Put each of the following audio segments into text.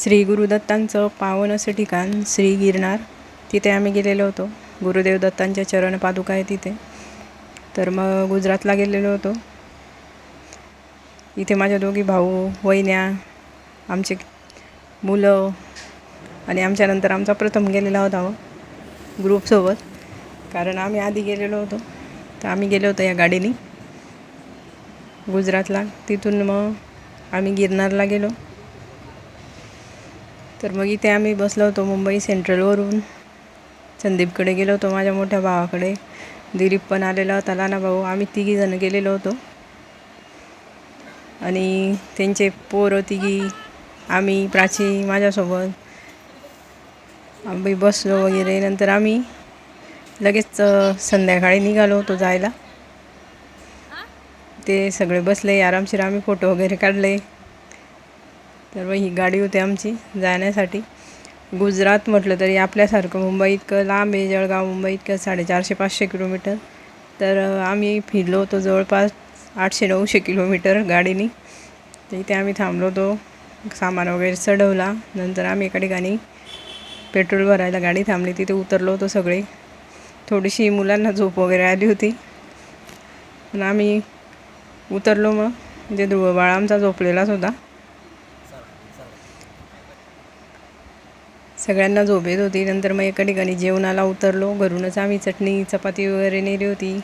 श्री गुरुदत्तांचं पावन असं ठिकाण श्री गिरनार. तिथे आम्ही गेलेलो होतो. गुरुदेव दत्तांच्या चरण पादुका आहे तिथे. तर मग गुजरातला गेलेलो होतो. इथे माझ्या दोघी भाऊ वहिन्या आमचे मुलं आणि आमच्यानंतर आमचा प्रथम गेलेला होता हो, ग्रुपसोबत कारण आम्ही आधी गेलेलो होतो. तर आम्ही गेलो होतो या गाडीने. गुजरातला. तिथून मग आम्ही गिरनारला गेलो. तर मग इथे आम्ही बसलो होतो मुंबई सेंट्रलवरून संदीपकडे गेलो होतो माझ्या मोठ्या भावाकडे. दिलीप पण आलेला होता लाना भाऊ. आम्ही तिघीजणं गेलेलो होतो. आणि त्यांचे पोरं तिघी आम्ही प्राची माझ्यासोबत. आम्ही बसलो वगैरे. नंतर आम्ही लगेच संध्याकाळी निघालो होतो जायला. ते सगळे बसले आरामशीर आम्ही फोटो वगैरे काढले. तर मग ही गाडी होती आमची जाण्यासाठी. गुजरात म्हटलं तरी आपल्यासारखं मुंबई इतकं लांब आहे जळगाव मुंबई इतकं साडेचारशे पाचशे किलोमीटर. तर आम्ही फिरलो होतो जवळपास आठशे नऊशे किलोमीटर गाडीने. तर इथे आम्ही थांबलो होतो सामान वगैरे चढवला. नंतर आम्ही एका ठिकाणी पेट्रोल भरायला गाडी थांबली. तिथे उतरलो होतो सगळे. थोडीशी मुलांना झोप वगैरे आली होती. पण आम्ही उतरलो मग. म्हणजे ध्रुव आमचा झोपलेलाच होता. सगळ्यांना झोपेत होती. नंतर मग एका ठिकाणी जेवणाला उतरलो. घरूनच आम्ही चटणी चपाती वगैरे नेली होती.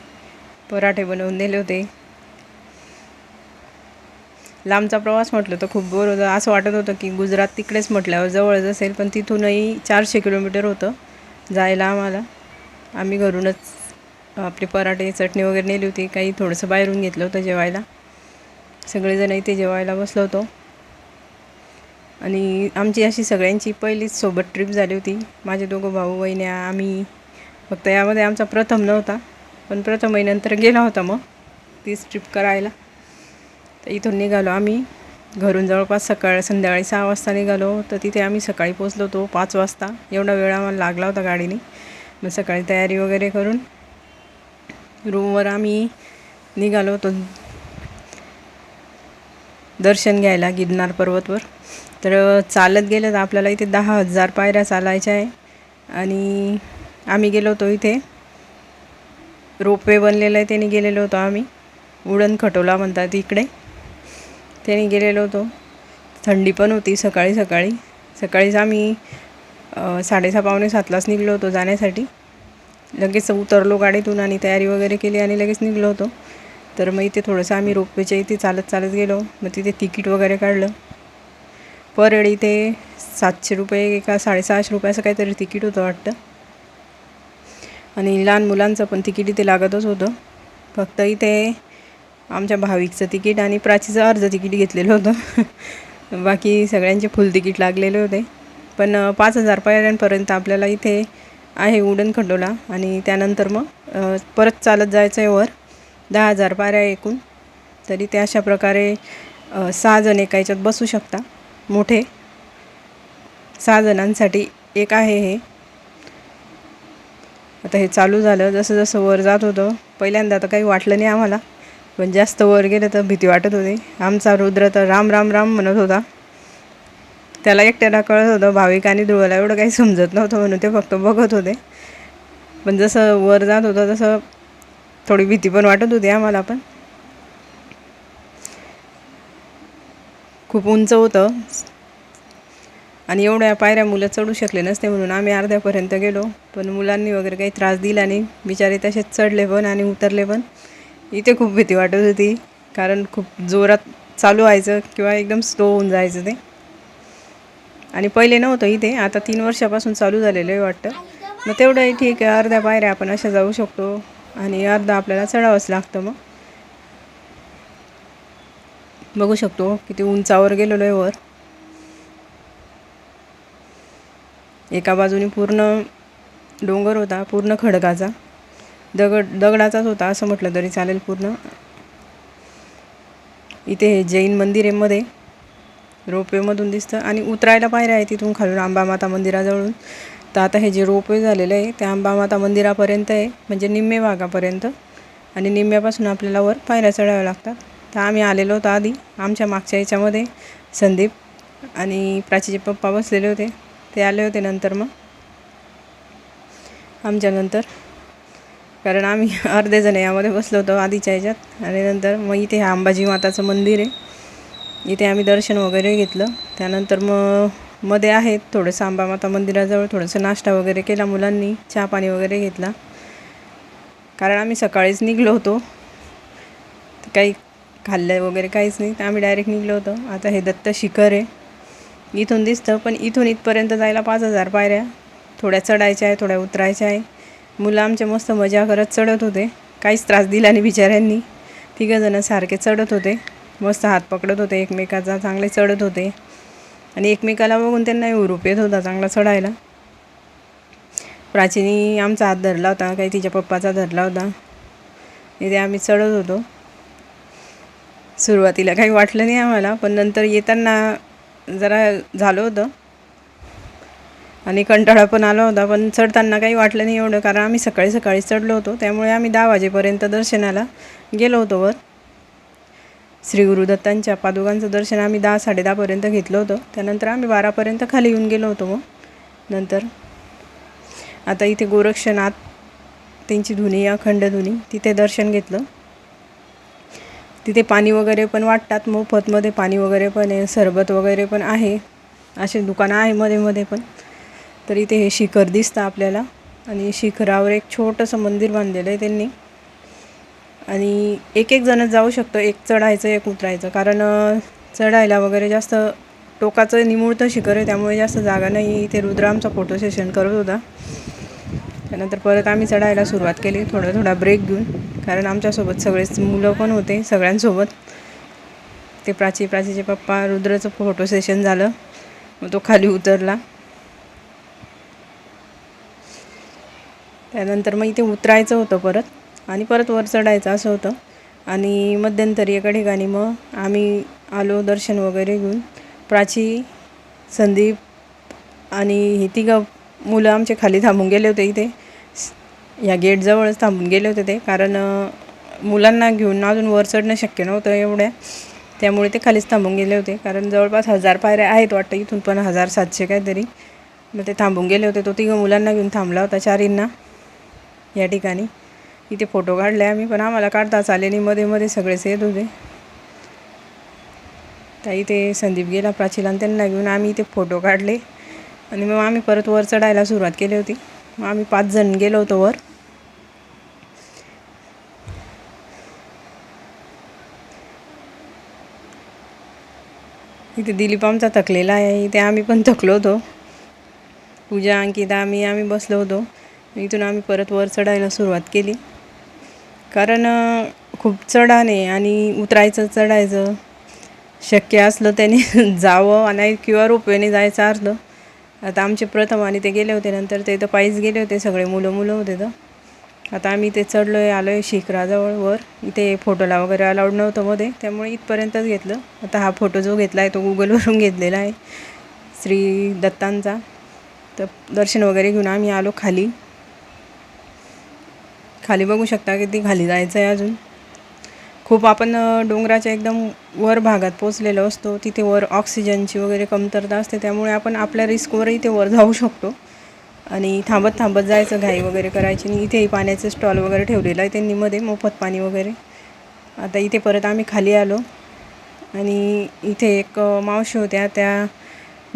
पराठे बनवून नेले होते. लांबचा प्रवास म्हटलं तर खूप बोर होतं. असं वाटत होतं की गुजरात तिकडेच म्हटल्यावर जवळच असेल पण तिथूनही चारशे किलोमीटर होतं जायला आम्हाला. आम्ही घरूनच आपले पराठे चटणी वगैरे नेली होती. काही थोडंसं बाहेरून घेतलं होतं जेवायला. सगळेजण इथे जेवायला बसलो होतो. आणि आमची अशी सगळ्यांची पहिलीच सोबत ट्रिप झाली होती. माझे दोघं भाऊ वहिन्या आम्ही. फक्त यामध्ये आमचा प्रथम नव्हता पण प्रथम महिन्यानंतर गेला होता मग. तीच ट्रिप करायला. तर इथून निघालो आम्ही. घरून जवळपास सकाळ संध्याकाळी सहा वाजता निघालो. तर तिथे आम्ही सकाळी पोचलो होतो पाच वाजता. एवढा वेळ आम्हाला लागला होता गाडीने. मग सकाळी तयारी वगैरे करून रूमवर आम्ही निघालो होतो. दर्शन घ्यायला गिरनार पर्वतवर. तर चालत गेलं तर आपल्याला इथे दहा हजार पायऱ्या चालायच्या आहे. आणि आम्ही गेलो होतो इथे. रोपवे बनलेलं आहे त्याने गेलेलो होतो आम्ही. उडण खटोला म्हणतात इकडे. त्याने गेलेलो होतो. थंडी पण होती सकाळी सकाळी. सकाळीच आम्ही साडेसहा पावणे सातलाच निघलो होतो जाण्यासाठी. लगेच उतरलो गाडीतून आणि तयारी वगैरे केली आणि लगेच निघलो होतो. तर मग इथे थोडंसं आम्ही रोपवेच्या इथे चालत चालत गेलो. मग तिथे तिकीट वगैरे काढलं. पर हेड इथे सातशे रुपये का साडेसहाशे रुपयाचं काहीतरी तिकीट होतं वाटतं. आणि लहान मुलांचं पण तिकीट इथे लागतच होतं. फक्त इथे आमच्या भाविकचं तिकीट आणि प्राचीचं अर्ध तिकीट घेतलेलं होतं. बाकी सगळ्यांचे फुल तिकीट लागलेले होते. पण पाच हजार पायऱ्यांपर्यंत आपल्याला इथे आहे उडण खंडोला आणि त्यानंतर मग परत चालत जायचं आहे वर. दहा हजार पायऱ्या एकूण. तरी ते अशा प्रकारे सहा जण एका याच्यात बसू शकता. मोठे सहा जणांसाठी एक आहे हे. आता हे चालू झालं जसं जसं वर जात होतं पहिल्यांदा तर काही वाटलं नाही आम्हाला. पण जास्त वर गेलं तर भीती वाटत होती. आमचा रुद्र तर राम राम राम म्हणत होता. त्याला एकट्याला कळत होतं भाविक आणि ध्रुवाला एवढं काही समजत नव्हतं म्हणून ते फक्त बघत होते. पण जसं वर जात होतं तसं थोडी भीती पण वाटत होती आम्हाला पण. खूप उंच होतं. आणि एवढ्या पायऱ्या मुलं चढू शकले नसते म्हणून आम्ही अर्ध्यापर्यंत गेलो. पण मुलांनी वगैरे काही त्रास दिला नाही. बिचारे तसेच चढले पण आणि उतरले पण. इथे खूप भीती वाटत होती. कारण खूप जोरात चालू व्हायचं किंवा एकदम स्लो होऊन जायचं ते. आणि पहिले नव्हतं इथे. आता तीन वर्षापासून चालू झालेलं आहे वाटतं. मग तेवढंही ठीक आहे. अर्ध्या पायऱ्या आपण अशा जाऊ शकतो. आणि अर्धा आपल्याला चढावंच लागतं मग. बघू शकतो किती उंचावर गेलेलो आहे वर. एका बाजूने पूर्ण डोंगर होता पूर्ण खडकाचा. दगड दगडाचाच होता असं म्हटलं तरी चालेल पूर्ण. इथे हे जैन मंदिर आहे मध्ये. रोपवेमधून दिसतं आणि उतरायला पायऱ्या आहे तिथून खालून अंबामाता मंदिराजवळून. तर आता हे जे रोपवे झालेलं आहे ते अंबामाता मंदिरापर्यंत आहे म्हणजे निम्मे भागापर्यंत. आणि निम्म्यापासून आपल्याला वर पायऱ्या चढाव्या लागतात. तर आम्ही आलेलो होतो आधी आमच्या मागच्या याच्यामध्ये संदीप आणि प्राचीचे पप्पा बसलेले होते. ते आले होते नंतर मग आमच्यानंतर कारण आम्ही अर्धे जण यामध्ये बसलो होतो आधीच्या ह्याच्यात. आणि नंतर मग इथे अंबाजी माताचं मंदिर आहे. इथे आम्ही दर्शन वगैरे घेतलं. त्यानंतर मग मध्ये आहेत थोडंसं अंबामाता मंदिराजवळ थोडंसं नाश्ता वगैरे केला मुलांनी. चहा पाणी वगैरे घेतला. कारण आम्ही सकाळीच निघलो होतो. काही खाल्लं वगैरे काहीच नाही. तर आम्ही डायरेक्ट निघलो होतो. आता हे दत्त शिखर आहे. इथून दिसतं पण इथून इथपर्यंत जायला पाच हजार पायऱ्या. थोड्या चढायच्या आहे थोड्या उतरायच्या आहे. मुलं आमच्या मस्त मजा करत चढत होते. काहीच त्रास दिला नाही बिचाऱ्यांनी. तिघंजणं सारखे चढत होते. मस्त हात पकडत होते एकमेकाचा चांगले चढत होते. आणि एकमेकाला बघून त्यांनाही हुरूप येत होता चांगला चढायला. प्राचीनी आमचा हात धरला होता काही तिच्या पप्पाचा धरला होता. इथे आम्ही चढत होतो. सुरुवातीला काही वाटलं नाही आम्हाला पण नंतर येताना जरा झालं होतं. आणि कंटाळा पण आला होता पण चढताना काही वाटलं नाही एवढं कारण आम्ही सकाळी सकाळी चढलो होतो त्यामुळे आम्ही दहा वाजेपर्यंत दर्शनाला गेलो होतो वर. श्री गुरुदत्तांच्या पादुकांचं दर्शन आम्ही दहा साडेदहापर्यंत घेतलं होतं. त्यानंतर आम्ही बारापर्यंत खाली येऊन गेलो होतो मग. नंतर आता इथे गोरक्षनाथ त्यांची धुनी अखंड धुनी तिथे दर्शन घेतलं. तिथे पाणी वगैरे पण वाटतात मोफतमध्ये पाणी वगैरे पण आहे सरबत वगैरे पण आहे असे दुकानं आहे मध्ये मध्ये पण. तर इथे हे शिखर दिसतं आपल्याला. आणि शिखरावर एक छोटंसं मंदिर बांधलेलं आहे त्यांनी. आणि एक एक जण जाऊ शकतो एक चढायचं एक उतरायचं. कारण चढायला वगैरे जास्त टोकाचं निमुळतं शिखर आहे त्यामुळे जास्त जागा नाही. इथे रुद्रामचा फोटो सेशन करत होता. त्यानंतर परत आम्ही चढायला सुरुवात केली. थोडा थोडा ब्रेक घेऊन. कारण आमच्यासोबत सगळेच मुलं पण होते सगळ्यांसोबत. ते प्राची प्राचीचे पप्पा रुद्रचं फोटो सेशन झालं. मग तो खाली उतरला. त्यानंतर मग इथे उतरायचं होतं परत. आणि परत वर चढायचं असं होतं. आणि मध्यंतरी एका ठिकाणी मग आम्ही आलो दर्शन वगैरे घेऊन. प्राची संदीप आणि ही तिघं मुलं आमचे खाली थांबून गेले होते इथे. या गेटजवळच थांबून गेले होते ते. कारण मुलांना घेऊन अजून वर चढणं शक्य नव्हतं एवढ्या. त्यामुळे ते खालीच थांबून गेले होते. कारण जवळपास हजार पायऱ्या आहेत वाटतं इथून पण हजार सातशे काहीतरी. मग ते थांबून गेले होते. तो तिघं मुलांना घेऊन थांबला होता चारींना. या ठिकाणी. इथे फोटो काढले आम्ही पण आम्हाला काढताच आले नाही. मध्ये मध्ये सगळेच येत होते. तर इथे संदीप गेला प्राचीला आणि त्यांना घेऊन आम्ही इथे फोटो काढले. आणि मग आम्ही परत वर चढायला सुरुवात केली होती. मग आम्ही पाच जण गेलो होतो वर. इथे दिलीप आमचा थकलेला आहे. इथे आम्ही पण थकलो होतो. पूजा अंकिता आम्ही आम्ही बसलो होतो. इथून आम्ही परत वर चढायला सुरुवात केली. कारण खूप चढाने आणि उतरायचं चढायचं शक्य असलं त्याने जावं आणि किंवा रोपवेने जायचं असलं. आता आमचे प्रथम आणि ते गेले होते. नंतर ते तर पायीच गेले होते. सगळे मुलं मुलं होते तर. आता आम्ही ते चढलो आहे आलो आहे शिखराजवळ वर. इथे फोटोला वगैरे अलाउड नव्हतं मध्ये त्यामुळे इथपर्यंतच घेतलं. आता हा फोटो जो घेतला आहे तो गुगलवरून घेतलेला आहे श्री दत्तांचा. तर दर्शन वगैरे घेऊन आम्ही आलो खाली. खाली बघू शकता किती खाली जायचं आहे अजून. खूप आपण डोंगराच्या एकदम वर भागात पोचलेलो असतो. तिथे वर ऑक्सिजनची वगैरे कमतरता असते त्यामुळे आपण आपल्या रिस्कवरही ते वर जाऊ शकतो. आणि थांबत थांबत जायचं घाई वगैरे करायची. आणि इथेही पाण्याचं स्टॉल वगैरे ठेवलेलं आहे त्यांनी मध्ये मोफत पाणी वगैरे. आता इथे परत आम्ही खाली आलो. आणि इथे एक मावशी होत्या. त्या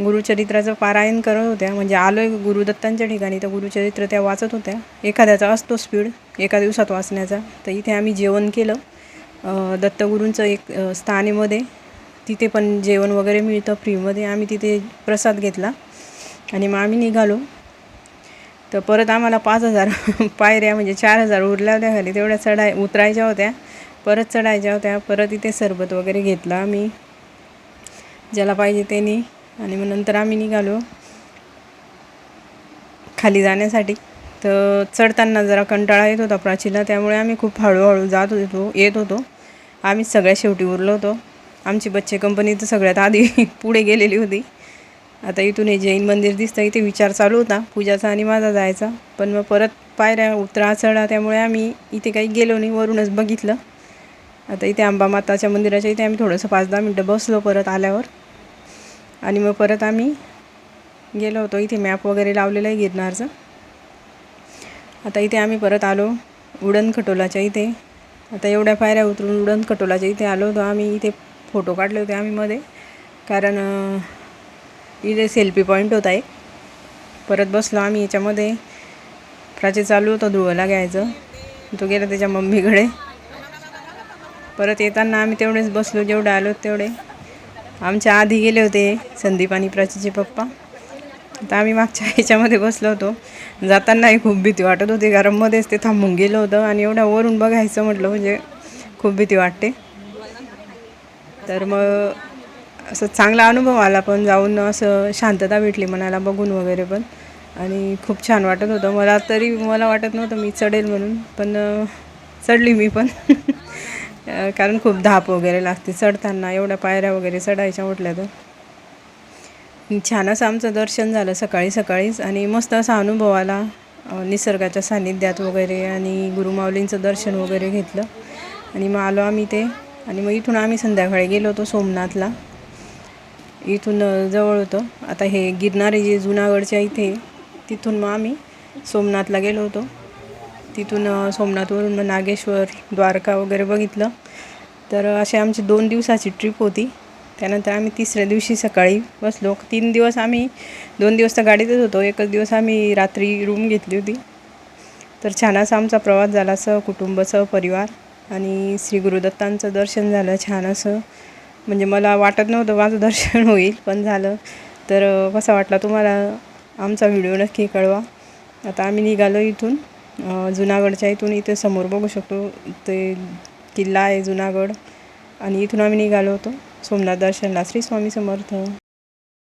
गुरुचरित्राचं पारायण करत होत्या. म्हणजे आलो आहे गुरुदत्तांच्या ठिकाणी. तर गुरुचरित्र त्या वाचत होत्या. एखाद्याचा असतो स्पीड एका दिवसात वाचण्याचा. तर इथे आम्ही जेवण केलं. दत्तगुरूंचं एक स्थानेमध्ये तिथे पण जेवण वगैरे मिळतं फ्रीमध्ये आम्ही तिथे प्रसाद घेतला. आणि मग आम्ही निघालो. तर परत आम्हाला पाच हजार पायऱ्या म्हणजे चार हजार उरल्या होत्या खाली तेवढ्या चढाय उतरायच्या होत्या. परत चढायच्या होत्या. परत इथे सरबत वगैरे घेतला आम्ही. ज्याला पाहिजे त्यांनी. आणि मग नंतर आम्ही निघालो खाली जाण्यासाठी. तर चढताना जरा कंटाळा येत होता प्राचीला. त्यामुळे आम्ही खूप हळूहळू जात होतो येत होतो. आम्ही सगळ्या शेवटी उरलो होतो. आमची बच्चे कंपनी तर सगळ्यात आधी पुढे गेलेली होती. आता इथून हे जैन मंदिर दिसतं इथे विचार चालू होता पूजाचा आणि माझा जायचा. पण मग परत पायऱ्या उतरा चढा त्यामुळे आम्ही इथे काही गेलो नाही वरूनच बघितलं. आता इथे अंबा माताच्या मंदिराच्या इथे आम्ही थोडंसं पाच दहा मिनटं बसलो परत आल्यावर. आणि मग परत आम्ही गेलो होतो इथे मॅप वगैरे लावलेलं आहे गिरनारचं. आता इथे आम्ही परत आलो उडण खटोलाच्या इथे. आता एवढ्या पायऱ्या उतरून उडण खटोलाच्या इथे आलो होतो आम्ही इथे फोटो काढले होते आम्ही मध्ये. कारण इथे सेल्फी पॉईंट होता एक परत बसलो आम्ही याच्यामध्ये. प्राची चालू होतं धुवायला घ्यायचं. तो गेला त्याच्या मम्मीकडे. परत येताना आम्ही तेवढेच बसलो जेवढे आलो तेवढे. आमच्या आधी गेले होते संदीप आणि प्राचीचे पप्पा. आता आम्ही मागच्या ह्याच्यामध्ये बसलो होतो. जातानाही खूप भीती वाटत होती कारण मध्येच ते थांबून गेलं होतं आणि एवढ्या वरून बघायचं म्हटलं म्हणजे खूप भीती वाटते. तर मग असं चांगला अनुभव आला पण जाऊन असं शांतता भेटली मनाला बघून वगैरे पण. आणि खूप छान वाटत होतं. मला तरी मला वाटत नव्हतं मी चढेल म्हणून पण चढली मी पण. कारण खूप धाप वगैरे लागते चढताना. एवढ्या पायऱ्या वगैरे चढायच्या म्हटल्या तर. छान असं आमचं दर्शन झालं सकाळी सकाळीच. आणि मस्त असा अनुभव आला निसर्गाच्या सान्निध्यात वगैरे आणि गुरुमाऊलींचं दर्शन वगैरे घेतलं. आणि मग आलो आम्ही ते. आणि मग इथून आम्ही संध्याकाळी गेलो होतो सोमनाथला. इथून जवळ होतं. आता हे गिरणारे जे जुनागडच्या इथे तिथून मग आम्ही सोमनाथला गेलो होतो. तिथून सोमनाथवरून मग नागेश्वर द्वारका वगैरे बघितलं. तर असे आमची दोन दिवसाची ट्रिप होती. त्यानंतर आम्ही तिसऱ्या दिवशी सकाळी बसलो. तीन दिवस आम्ही दोन दिवस तर गाडीतच होतो. एकच दिवस आम्ही रात्री रूम घेतली होती. तर छान असा आमचा प्रवास झाला. सहकुटुंब सहपरिवार आणि श्री गुरुदत्तांचं दर्शन झालं. छान असं म्हणजे मला वाटत नव्हतं माझं दर्शन होईल पण झालं. तर कसा वाटला तुम्हाला आमचा व्हिडिओ नक्की कळवा. आता आम्ही निघालो इथून जुनागडच्या इथून इथे समोर बघू शकतो. ते किल्ला आहे जुनागड. आणि इथून आम्ही निघालो होतो. सोमनाथ दर्शनला श्री स्वामी समर्थ.